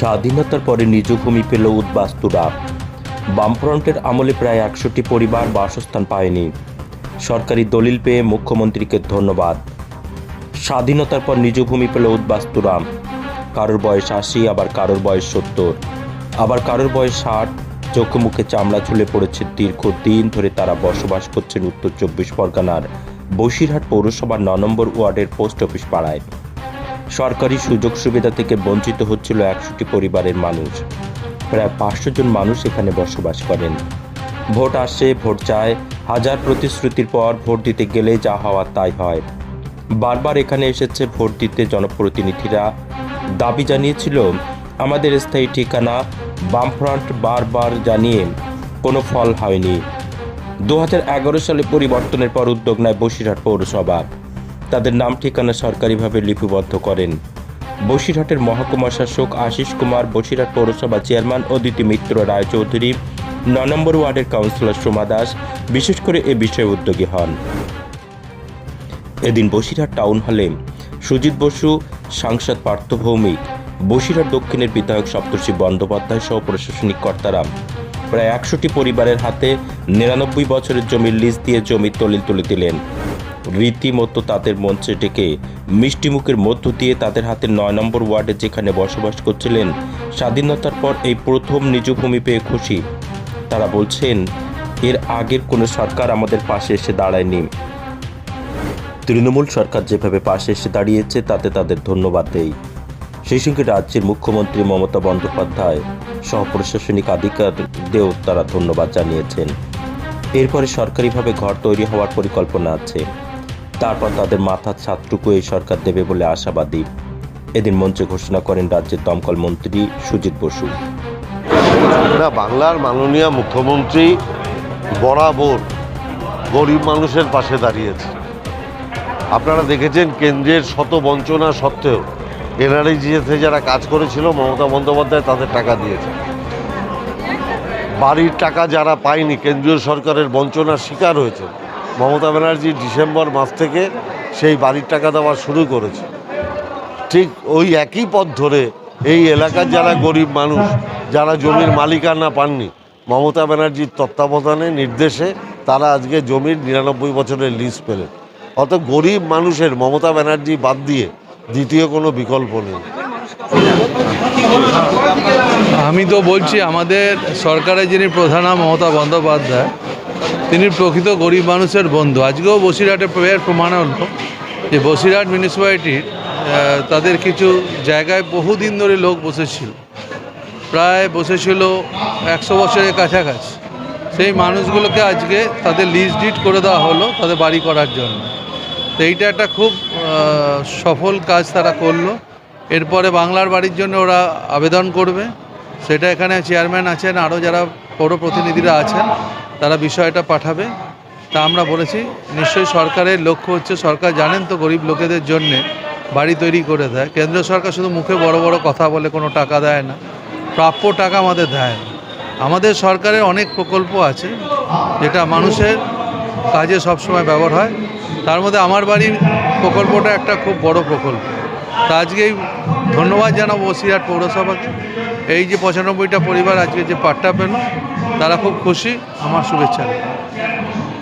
স্বাধীনতার পরে নিজ ভূমি পেল উদ্বাস্তুরা। বামফ্রন্টের আমলে প্রায় একশোটি পরিবার বাসস্থান পায়নি। সরকারি দলিল পেয়ে মুখ্যমন্ত্রীকে ধন্যবাদ। স্বাধীনতার পর নিজ ভূমি পেল উদ্বাস্তুরা। কারোর বয়স আশি, আবার কারোর বয়স সত্তর। আবার কারোর বয়স ষাট, চোখে মুখে চামড়া ঝুলে পড়েছে দীর্ঘদিন ধরে তারা বসবাস করছেন উত্তর চব্বিশ পরগনার বসিরহাট পৌরসভার ন নম্বর ওয়ার্ডের পোস্ট অফিস পাড়ায়। সরকারি সুযোগ সুবিধা থেকে বঞ্চিত হচ্ছিল একশোটি পরিবারের মানুষ। প্রায় পাঁচশো জন মানুষ এখানে বসবাস করেন। ভোট আসে, ভোট চায় হাজার প্রতিশ্রুতির পর ভোট দিতে গেলে যা হওয়ার তাই হয়। বারবার এখানে এসেছে ভোট দিতে জনপ্রতিনিধিরা। দাবি জানিয়েছিল, আমাদের স্থায়ী ঠিকানা বামফ্রন্ট বারবার জানিয়ে কোনো ফল হয়নি। দু হাজার এগারো সালে পরিবর্তনের পর উদ্যোগ নেয় বসিরহাট পৌরসভা। তাদের নাম ঠিকানা সরকারিভাবে লিপিবদ্ধ করেন। বসিরহাটের মহকুমা শাসক আশিস কুমার, বসিরহাট পৌরসভা চেয়ারম্যান অদিতি মিত্র রায়চৌধুরী, ন নম্বর ওয়ার্ডের কাউন্সিলর সোমা দাস বিশেষ করে এ বিষয়ে উদ্যোগী হন। এদিন বসিরহাট টাউন হলে সুজিত বসু, সাংসদ পার্থ ভৌমিক, বসিরহাট দক্ষিণের বিধায়ক সপ্তর্ষি বন্দ্যোপাধ্যায় সহ প্রশাসনিক কর্তারা। প্রায় একশোটি পরিবারের হাতে নিরানব্বই বছরের জমির লিজ দিয়ে জমির দলিল তুলে দিলেন। রীতিমতো তাদের মঞ্চে ডেকে মিষ্টিমুখের মধ্য দিয়ে তাদের হাতে নয় নম্বর ওয়ার্ডে যেখানে বসবাস করছিলেন, স্বাধীনতার পর এই প্রথম নিজ ভূমি পেয়ে খুশি। তারা বলছেন, এর আগের কোনো সরকার আমাদের পাশে এসে দাঁড়ায়নি। তৃণমূল সরকার যেভাবে পাশে এসে দাঁড়িয়েছে, তাতে তাদের ধন্যবাদ দেই। সেই সঙ্গে রাজ্যের মুখ্যমন্ত্রী মমতা বন্দ্যোপাধ্যায় সহ প্রশাসনিক আধিকারিকদেরও তারা ধন্যবাদ জানিয়েছেন। এরপরে সরকারিভাবে ঘর তৈরি হওয়ার পরিকল্পনা আছে। তারপর তাদের মাথার ছাদটুকু এই সরকার দেবে বলে আশাবাদী। এদিন মঞ্চে ঘোষণা করেন রাজ্যের দমকল মন্ত্রী সুজিত বসু। না বাংলার মাননীয় মুখ্যমন্ত্রী বরাবর গরিব মানুষের পাশে দাঁড়িয়েছে। আপনারা দেখেছেন কেন্দ্রের শত বঞ্চনা সত্ত্বেও এনআরইজিএসে যারা কাজ করেছিল, মমতা বন্দ্যোপাধ্যায় তাদের টাকা দিয়েছে বাড়ির টাকা যারা পায়নি, কেন্দ্রীয় সরকারের বঞ্চনার শিকার হয়েছে মমতা ব্যানার্জি ডিসেম্বর মাস থেকে সেই বাড়ির টাকা দেওয়া শুরু করেছে। ঠিক ওই একই পথ ধরে এই এলাকার যারা গরিব মানুষ, যারা জমির মালিকানা পাননি, মমতা ব্যানার্জির তত্ত্বাবধানে, নির্দেশে তারা আজকে জমির নিরানব্বই বছরের লিজ পেলেন। অত গরিব মানুষের মমতা ব্যানার্জি বাদ দিয়ে দ্বিতীয় কোনো বিকল্প নেই। আমি তো বলছি, আমাদের সরকারের যিনি প্রধান, মমতা বন্দ্যোপাধ্যায় তিনি প্রকৃত গরিব মানুষের বন্ধু। আজকেও বসিরহাটে এর প্রমাণ হলো যে বসিরহাট মিউনিসিপ্যালিটির তাদের কিছু জায়গায় বহুদিন ধরে লোক বসেছিল। প্রায় বসেছিল একশো বছরের কাছাকাছি। সেই মানুষগুলোকে আজকে তাদের লিজ ডিট করে দেওয়া হলো তাদের বাড়ি করার জন্য। তো এইটা একটা খুব সফল কাজ তারা করল। এরপরে বাংলার বাড়ির জন্য ওরা আবেদন করবে। সেটা এখানে চেয়ারম্যান আছেন আরও যারা পৌর প্রতিনিধিরা আছেন তারা বিষয়টা পাঠাবে। তা আমরা বলেছি, নিশ্চয়ই সরকারের লক্ষ্য হচ্ছে, সরকার জানেন তো গরিব লোকেদের জন্যে বাড়ি তৈরি করে দেয়। কেন্দ্র সরকার শুধু মুখে বড় বড় কথা বলে কোনো টাকা দেয় না, প্রাপ্য টাকা আমাদের দেয় না। আমাদের সরকারের অনেক প্রকল্প আছে, যেটা মানুষের কাজে সবসময় ব্যবহার হয়। তার মধ্যে আমার বাড়ির প্রকল্পটা একটা খুব বড় প্রকল্প। তা আজকেই ধন্যবাদ জানাব বসিরহাট পৌরসভাকে এই যে পঁচানব্বইটা পরিবার আজকে যে পাট্টা পেল, তারা খুব খুশি, আমার শুভেচ্ছা।